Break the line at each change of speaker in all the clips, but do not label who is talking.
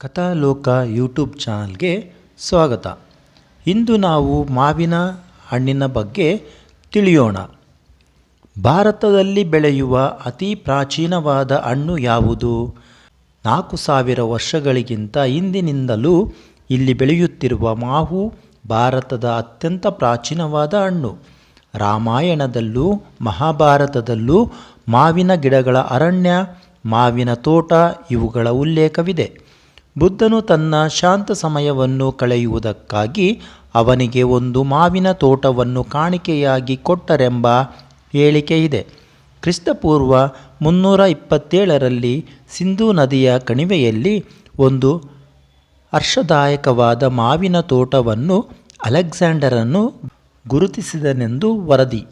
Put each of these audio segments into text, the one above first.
ಕಥಾಲೋಕ YouTube ಚಾನಲ್ಗೆ ಸ್ವಾಗತ. ಇಂದು ನಾವು ಮಾವಿನ ಹಣ್ಣಿನ ಬಗ್ಗೆ ತಿಳಿಯೋಣ. ಭಾರತದಲ್ಲಿ ಬೆಳೆಯುವ ಅತಿ ಪ್ರಾಚೀನವಾದ ಹಣ್ಣು ಯಾವುದು? ನಾಲ್ಕು ಸಾವಿರ ವರ್ಷಗಳಿಗಿಂತ ಹಿಂದಿನಿಂದಲೂ ಇಲ್ಲಿ ಬೆಳೆಯುತ್ತಿರುವ ಮಾವು ಭಾರತದ ಅತ್ಯಂತ ಪ್ರಾಚೀನವಾದ ಹಣ್ಣು. ರಾಮಾಯಣದಲ್ಲೂ, ಮಹಾಭಾರತದಲ್ಲೂ ಮಾವಿನ ಗಿಡಗಳ ಅರಣ್ಯ, ಮಾವಿನ ತೋಟ ಇವುಗಳ ಉಲ್ಲೇಖವಿದೆ. ಬುದ್ಧನು ತನ್ನ ಶಾಂತ ಸಮಯವನ್ನು ಕಳೆಯುವುದಕ್ಕಾಗಿ ಅವನಿಗೆ ಒಂದು ಮಾವಿನ ತೋಟವನ್ನು ಕಾಣಿಕೆಯಾಗಿ ಕೊಟ್ಟರೆಂಬ ಹೇಳಿಕೆಯಿದೆ ಕ್ರಿಸ್ತಪೂರ್ವ ಮುನ್ನೂರ ಇಪ್ಪತ್ತೇಳರಲ್ಲಿ ಸಿಂಧೂ ನದಿಯ ಕಣಿವೆಯಲ್ಲಿ ಒಂದು ಹರ್ಷದಾಯಕವಾದ ಮಾವಿನ ತೋಟವನ್ನು ಅಲೆಕ್ಸಾಂಡರನ್ನು ಗುರುತಿಸಿದನೆಂದು ವರದಿ.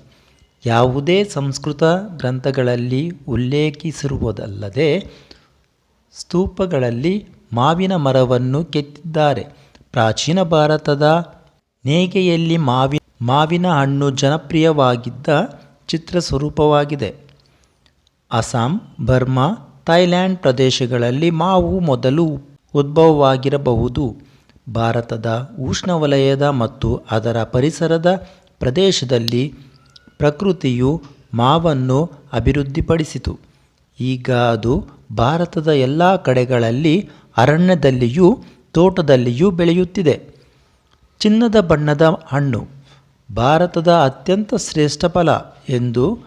ಯಾವುದೇ ಸಂಸ್ಕೃತ ಗ್ರಂಥಗಳಲ್ಲಿ ಉಲ್ಲೇಖಿಸಿರುವುದಲ್ಲದೆ, ಸ್ತೂಪಗಳಲ್ಲಿ ಮಾವಿನ ಮರವನ್ನು ಕೆತ್ತಿದ್ದಾರೆ. ಪ್ರಾಚೀನ ಭಾರತದ ನೇಯ್ಗೆಯಲ್ಲಿ ಮಾವಿ ಮಾವಿನ ಹಣ್ಣು ಜನಪ್ರಿಯವಾಗಿದ್ದ ಚಿತ್ರ ಸ್ವರೂಪವಾಗಿದೆ ಅಸ್ಸಾಂ, ಬರ್ಮಾ ಥೈಲ್ಯಾಂಡ್ ಪ್ರದೇಶಗಳಲ್ಲಿ ಮಾವು ಮೊದಲು ಉದ್ಭವವಾಗಿರಬಹುದು. ಭಾರತದ ಉಷ್ಣವಲಯದ ಮತ್ತು ಅದರ ಪರಿಸರದ ಪ್ರದೇಶದಲ್ಲಿ ಪ್ರಕೃತಿಯು ಮಾವನ್ನು ಅಭಿವೃದ್ಧಿಪಡಿಸಿತು. ಈಗ ಅದು ಭಾರತದ ಎಲ್ಲ ಕಡೆಗಳಲ್ಲಿ ಅರಣ್ಯದಲ್ಲಿಯೂ ತೋಟದಲ್ಲಿಯೂ ಬೆಳೆಯುತ್ತಿದೆ. ಚಿನ್ನದ ಬಣ್ಣದ ಹಣ್ಣು ಭಾರತದ ಅತ್ಯಂತ ಶ್ರೇಷ್ಠ ಫಲ ಎಂದು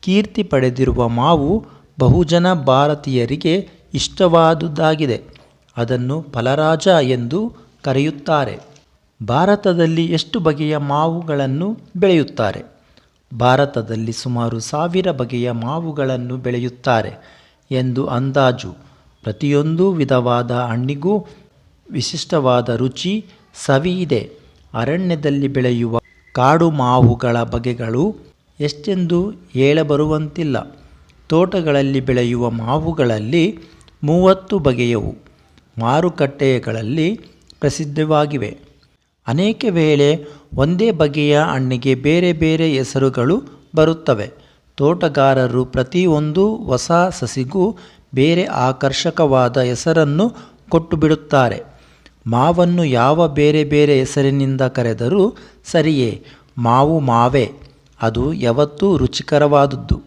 ಕೀರ್ತಿ ಪಡೆದಿರುವ ಮಾವು ಬಹುಜನ ಭಾರತೀಯರಿಗೆ ಇಷ್ಟವಾದುದಾಗಿದೆ. ಅದನ್ನು ಫಲರಾಜ ಎಂದು ಕರೆಯುತ್ತಾರೆ. ಭಾರತದಲ್ಲಿ ಎಷ್ಟು ಬಗೆಯ ಮಾವುಗಳನ್ನು ಬೆಳೆಯುತ್ತಾರೆ? ಭಾರತದಲ್ಲಿ ಸುಮಾರು ಸಾವಿರ ಬಗೆಯ ಮಾವುಗಳನ್ನು ಬೆಳೆಯುತ್ತಾರೆ ಎಂದು ಅಂದಾಜು. ಪ್ರತಿಯೊಂದು ವಿಧವಾದ ಹಣ್ಣಿಗೂ ವಿಶಿಷ್ಟವಾದ ರುಚಿ, ಸವಿ ಇದೆ. ಅರಣ್ಯದಲ್ಲಿ ಬೆಳೆಯುವ ಕಾಡು ಮಾವುಗಳ ಬಗೆಗಳು ಎಷ್ಟೆಂದು ಹೇಳಬರುವಂತಿಲ್ಲ. ತೋಟಗಳಲ್ಲಿ ಬೆಳೆಯುವ ಮಾವುಗಳಲ್ಲಿ ಮೂವತ್ತು ಬಗೆಯವು ಮಾರುಕಟ್ಟೆಗಳಲ್ಲಿ ಪ್ರಸಿದ್ಧವಾಗಿವೆ. ಅನೇಕ ವೇಳೆ ಒಂದೇ ಬಗೆಯ ಹಣ್ಣಿಗೆ ಬೇರೆ ಬೇರೆ ಹೆಸರುಗಳು ಬರುತ್ತವೆ. ತೋಟಗಾರರು ಪ್ರತಿಯೊಂದು ಹೊಸ ಸಸಿಗೂ ಬೇರೆ ಆಕರ್ಷಕವಾದ ಹೆಸರನ್ನು ಕೊಟ್ಟು ಬಿಡುತ್ತಾರೆ ಮಾವನ್ನು ಯಾವ ಬೇರೆ ಬೇರೆ ಹೆಸರಿನಿಂದ ಕರೆದರೂ ಸರಿಯೇ, ಮಾವು ಮಾವೇ, ಅದು ಯಾವತ್ತೂ ರುಚಿಕರವಾದದ್ದು.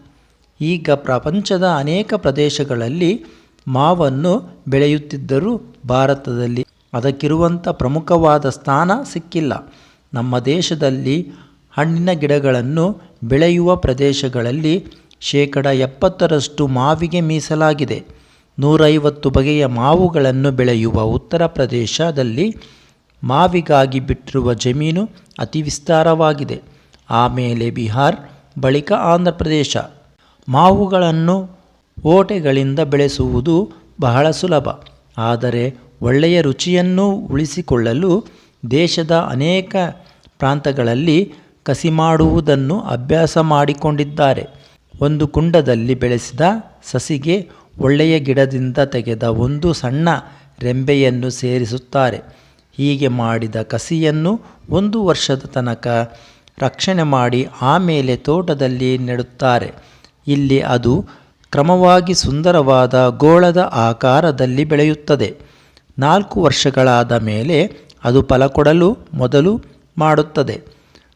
ಈಗ ಪ್ರಪಂಚದ ಅನೇಕ ಪ್ರದೇಶಗಳಲ್ಲಿ ಮಾವನ್ನು ಬೆಳೆಯುತ್ತಿದ್ದರೂ ಭಾರತದಲ್ಲಿ ಅದಕ್ಕಿರುವಂಥ ಪ್ರಮುಖವಾದ ಸ್ಥಾನ ಸಿಕ್ಕಿಲ್ಲ. ನಮ್ಮ ದೇಶದಲ್ಲಿ ಹಣ್ಣಿನ ಗಿಡಗಳನ್ನು ಬೆಳೆಯುವ ಪ್ರದೇಶಗಳಲ್ಲಿ ಶೇಕಡ ಎಪ್ಪತ್ತರಷ್ಟು ಮಾವಿಗೆ ಮೀಸಲಾಗಿದೆ. ನೂರೈವತ್ತು ಬಗೆಯ ಮಾವುಗಳನ್ನು ಬೆಳೆಯುವ ಉತ್ತರ ಪ್ರದೇಶದಲ್ಲಿ ಮಾವಿಗಾಗಿ ಬಿಟ್ಟಿರುವ ಜಮೀನು ಅತಿ ವಿಸ್ತಾರವಾಗಿದೆ. ಆಮೇಲೆ ಬಿಹಾರ್, ಬಳಿಕ ಆಂಧ್ರ ಪ್ರದೇಶ. ಮಾವುಗಳನ್ನು ಓಟೆಗಳಿಂದ ಬೆಳೆಸುವುದು ಬಹಳ ಸುಲಭ. ಆದರೆ ಒಳ್ಳೆಯ ರುಚಿಯನ್ನು ಉಳಿಸಿಕೊಳ್ಳಲು ದೇಶದ ಅನೇಕ ಪ್ರಾಂತಗಳಲ್ಲಿ ಕಸಿ ಮಾಡುವುದನ್ನು ಅಭ್ಯಾಸ ಮಾಡಿಕೊಂಡಿದ್ದಾರೆ. ಒಂದು ಕುಂಡದಲ್ಲಿ ಬೆಳೆಸಿದ ಸಸಿಗೆ ಒಳ್ಳೆಯ ಗಿಡದಿಂದ ತೆಗೆದ ಒಂದು ಸಣ್ಣ ರೆಂಬೆಯನ್ನು ಸೇರಿಸುತ್ತಾರೆ. ಹೀಗೆ ಮಾಡಿದ ಕಸಿಯನ್ನು ಒಂದು ವರ್ಷದ ತನಕ ರಕ್ಷಣೆ ಮಾಡಿ ಆಮೇಲೆ ತೋಟದಲ್ಲಿ ನೆಡುತ್ತಾರೆ. ಇಲ್ಲಿ ಅದು ಕ್ರಮವಾಗಿ ಸುಂದರವಾದ ಗೋಳದ ಆಕಾರದಲ್ಲಿ ಬೆಳೆಯುತ್ತದೆ. ನಾಲ್ಕು ವರ್ಷಗಳಾದ ಮೇಲೆ ಅದು ಫಲ ಕೊಡಲು ಮೊದಲು ಮಾಡುತ್ತದೆ.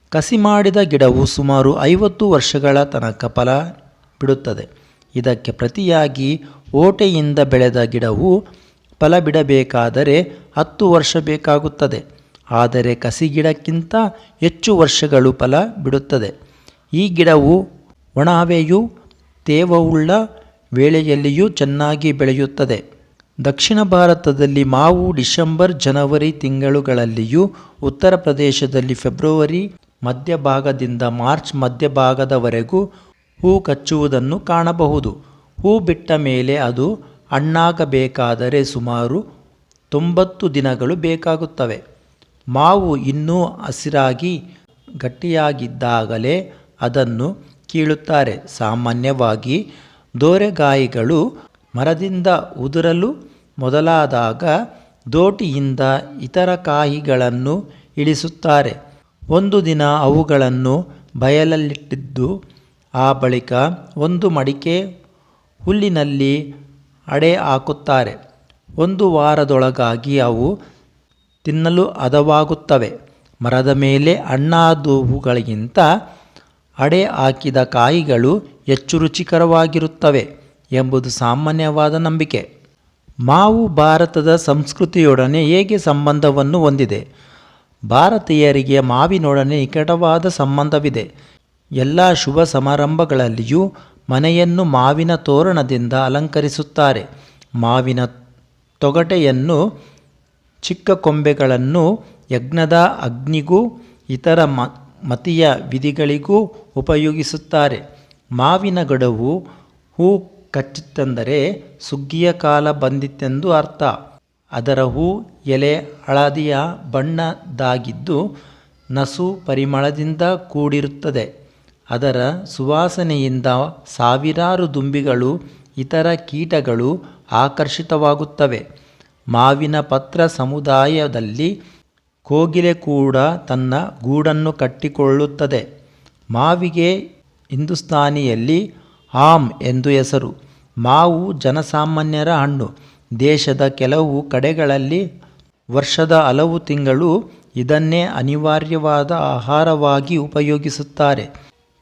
ಕಸಿ ಮಾಡಿದ ಗಿಡವು ಸುಮಾರು ಐವತ್ತು ವರ್ಷಗಳ ತನಕ ಫಲ ಬಿಡುತ್ತದೆ. ಇದಕ್ಕೆ ಪ್ರತಿಯಾಗಿ ಓಟೆಯಿಂದ ಬೆಳೆದ ಗಿಡವು ಫಲ ಬಿಡಬೇಕಾದರೆ ಹತ್ತು ವರ್ಷ ಬೇಕಾಗುತ್ತದೆ. ಆದರೆ ಕಸಿ ಗಿಡಕ್ಕಿಂತ ಹೆಚ್ಚು ವರ್ಷಗಳು ಫಲ ಬಿಡುತ್ತದೆ. ಈ ಗಿಡವು ಒಣಾವೆಯು ತೇವವುಳ್ಳ ವೇಳೆಯಲ್ಲಿಯೂ ಚೆನ್ನಾಗಿ ಬೆಳೆಯುತ್ತದೆ. ದಕ್ಷಿಣ ಭಾರತದಲ್ಲಿ ಮಾವು ಡಿಸೆಂಬರ್ ಜನವರಿ ತಿಂಗಳುಗಳಲ್ಲಿಯೂ ಉತ್ತರ ಪ್ರದೇಶದಲ್ಲಿ ಫೆಬ್ರವರಿ ಮಧ್ಯಭಾಗದಿಂದ ಮಾರ್ಚ್ ಮಧ್ಯಭಾಗದವರೆಗೂ ಹೂ ಕಚ್ಚುವುದನ್ನು ಕಾಣಬಹುದು. ಹೂ ಬಿಟ್ಟ ಮೇಲೆ ಅದು ಹಣ್ಣಾಗಬೇಕಾದರೆ ಸುಮಾರು ತೊಂಬತ್ತು ದಿನಗಳು ಬೇಕಾಗುತ್ತವೆ. ಮಾವು ಇನ್ನೂ ಹಸಿರಾಗಿ ಗಟ್ಟಿಯಾಗಿದ್ದಾಗಲೇ ಅದನ್ನು ಕೀಳುತ್ತಾರೆ. ಸಾಮಾನ್ಯವಾಗಿ ದೋರೆಗಾಯಿಗಳು ಮರದಿಂದ ಉದುರಲು ಮೊದಲಾದಾಗ ದೋಟಿಯಿಂದ ಇತರ ಕಾಯಿಗಳನ್ನು ಇಳಿಸುತ್ತಾರೆ. ಒಂದು ದಿನ ಅವುಗಳನ್ನು ಬಯಲಲ್ಲಿಟ್ಟಿದ್ದು, ಆ ಬಳಿಕ ಒಂದು ಮಡಿಕೆ ಹುಲ್ಲಿನಲ್ಲಿ ಅಡೆ ಹಾಕುತ್ತಾರೆ. ಒಂದು ವಾರದೊಳಗಾಗಿ ಅವು ತಿನ್ನಲು ಹದವಾಗುತ್ತವೆ. ಮರದ ಮೇಲೆ ಹಣ್ಣಾದವುಗಳಿಗಿಂತ ಅಡೆ ಹಾಕಿದ ಕಾಯಿಗಳು ಹೆಚ್ಚು ರುಚಿಕರವಾಗಿರುತ್ತವೆ ಎಂಬುದು ಸಾಮಾನ್ಯವಾದ ನಂಬಿಕೆ. ಮಾವು ಭಾರತದ ಸಂಸ್ಕೃತಿಯೊಡನೆ ಹೇಗೆ ಸಂಬಂಧವನ್ನು ಹೊಂದಿದೆ? ಭಾರತೀಯರಿಗೆ ಮಾವಿನೊಡನೆ ನಿಕಟವಾದ ಸಂಬಂಧವಿದೆ. ಎಲ್ಲ ಶುಭ ಸಮಾರಂಭಗಳಲ್ಲಿಯೂ ಮನೆಯನ್ನು ಮಾವಿನ ತೋರಣದಿಂದ ಅಲಂಕರಿಸುತ್ತಾರೆ. ಮಾವಿನ ತೊಗಟೆಯನ್ನು, ಚಿಕ್ಕ ಕೊಂಬೆಗಳನ್ನು, ಯಜ್ಞದ ಅಗ್ನಿಗೂ, ಇತರ ಮತೀಯ ವಿಧಿಗಳಿಗೂ ಉಪಯೋಗಿಸುತ್ತಾರೆ. ಮಾವಿನ ಗಡವು ಹೂ ಕಚ್ಚಿತೆಂದರೆ ಸುಗ್ಗಿಯ ಕಾಲ ಬಂದಿತ್ತೆಂದು ಅರ್ಥ. ಅದರ ಹೂ ಎಲೆ ಹಳದಿಯ ಬಣ್ಣದಾಗಿದ್ದು ನಸು ಪರಿಮಳದಿಂದ ಕೂಡಿರುತ್ತದೆ. ಅದರ ಸುವಾಸನೆಯಿಂದ ಸಾವಿರಾರು ದುಂಬಿಗಳು, ಇತರ ಕೀಟಗಳು ಆಕರ್ಷಿತವಾಗುತ್ತವೆ. ಮಾವಿನ ಪತ್ರ ಸಮುದಾಯದಲ್ಲಿ ಕೋಗಿಲೆ ಕೂಡ ತನ್ನ ಗೂಡನ್ನು ಕಟ್ಟಿಕೊಳ್ಳುತ್ತದೆ. ಮಾವಿಗೆ ಹಿಂದೂಸ್ತಾನಿಯಲ್ಲಿ ಆಮ್ ಎಂದು ಹೆಸರು. ಮಾವು ಜನಸಾಮಾನ್ಯರ ಹಣ್ಣು. ದೇಶದ ಕೆಲವು ಕಡೆಗಳಲ್ಲಿ ವರ್ಷದ ಹಲವು ತಿಂಗಳು ಇದನ್ನೇ ಅನಿವಾರ್ಯವಾದ ಆಹಾರವಾಗಿ ಉಪಯೋಗಿಸುತ್ತಾರೆ.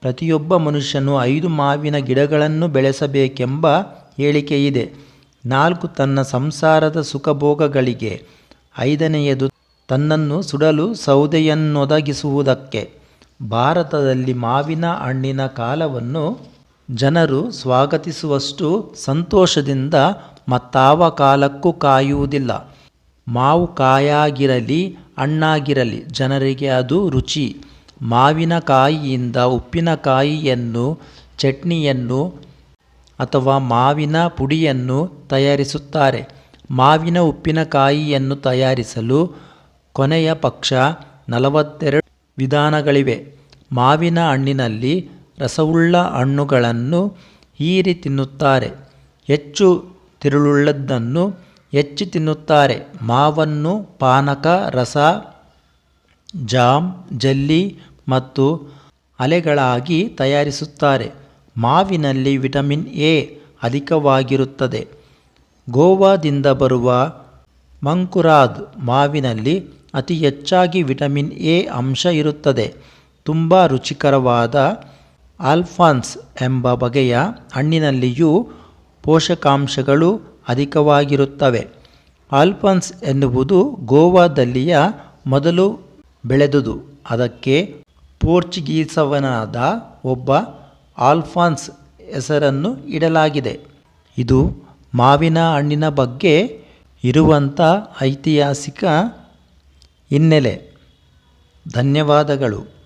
ಪ್ರತಿಯೊಬ್ಬ ಮನುಷ್ಯನು ಐದು ಮಾವಿನ ಗಿಡಗಳನ್ನು ಬೆಳೆಸಬೇಕೆಂಬ ಹೇಳಿಕೆಯಿದೆ ನಾಲ್ಕು ತನ್ನ ಸಂಸಾರದ ಸುಖಭೋಗಗಳಿಗೆ. ಐದನೆಯದು ತನ್ನನ್ನು ಸುಡಲು ಸೌದೆಯನ್ನೊದಗಿಸುವುದಕ್ಕೆ. ಭಾರತದಲ್ಲಿ ಮಾವಿನ ಹಣ್ಣಿನ ಕಾಲವನ್ನು ಜನರು ಸ್ವಾಗತಿಸುವಷ್ಟು ಸಂತೋಷದಿಂದ ಮತ್ತಾವ ಕಾಲಕ್ಕೂ ಕಾಯುವುದಿಲ್ಲ. ಮಾವು ಕಾಯಾಗಿರಲಿ, ಹಣ್ಣಾಗಿರಲಿ, ಜನರಿಗೆ ಅದು ರುಚಿ. ಮಾವಿನಕಾಯಿಯಿಂದ ಉಪ್ಪಿನಕಾಯಿಯನ್ನು ಚಟ್ನಿಯನ್ನು ಅಥವಾ ಮಾವಿನ ಪುಡಿಯನ್ನು ತಯಾರಿಸುತ್ತಾರೆ. ಮಾವಿನ ಉಪ್ಪಿನಕಾಯಿಯನ್ನು ತಯಾರಿಸಲು ಕೊನೆಯ ಪಕ್ಷ ನಲವತ್ತೆರಡು ವಿಧಾನಗಳಿವೆ. ಮಾವಿನ ಹಣ್ಣಿನಲ್ಲಿ ರಸವುಳ್ಳ ಹಣ್ಣುಗಳನ್ನು ಹೀರಿ ತಿನ್ನುತ್ತಾರೆ. ಹೆಚ್ಚು ತಿರುಳುಳ್ಳದ್ದನ್ನು ಹೆಚ್ಚು ತಿನ್ನುತ್ತಾರೆ. ಮಾವನ್ನು ಪಾನಕ, ರಸ, ಜಾಮ್, ಜೆಲ್ಲಿ ಮತ್ತು ಅಲೆಗಳಾಗಿ ತಯಾರಿಸುತ್ತಾರೆ. ಮಾವಿನಲ್ಲಿ ವಿಟಮಿನ್ ಎ ಅಧಿಕವಾಗಿರುತ್ತದೆ. ಗೋವಾದಿಂದ ಬರುವ ಮಂಕುರಾದ್ ಮಾವಿನಲ್ಲಿ ಅತಿ ಹೆಚ್ಚಾಗಿ ವಿಟಮಿನ್ ಎ ಅಂಶ ಇರುತ್ತದೆ. ತುಂಬ ರುಚಿಕರವಾದ ಆಲ್ಫಾನ್ಸ್ ಎಂಬ ಬಗೆಯ ಹಣ್ಣಿನಲ್ಲಿಯೂ ಪೋಷಕಾಂಶಗಳು ಅಧಿಕವಾಗಿರುತ್ತವೆ. ಆಲ್ಫಾನ್ಸ್ ಎನ್ನುವುದು ಗೋವಾದಲ್ಲಿಯ ಮೊದಲು ಬೆಳೆದುದು. ಅದಕ್ಕೆ ಪೋರ್ಚುಗೀಸವನಾದ ಒಬ್ಬ ಆಲ್ಫಾನ್ಸ್ ಹೆಸರನ್ನು ಇಡಲಾಗಿದೆ. ಇದು ಮಾವಿನ ಹಣ್ಣಿನ ಬಗ್ಗೆ ಇರುವಂಥ ಐತಿಹಾಸಿಕ ಹಿನ್ನೆಲೆ. ಧನ್ಯವಾದಗಳು.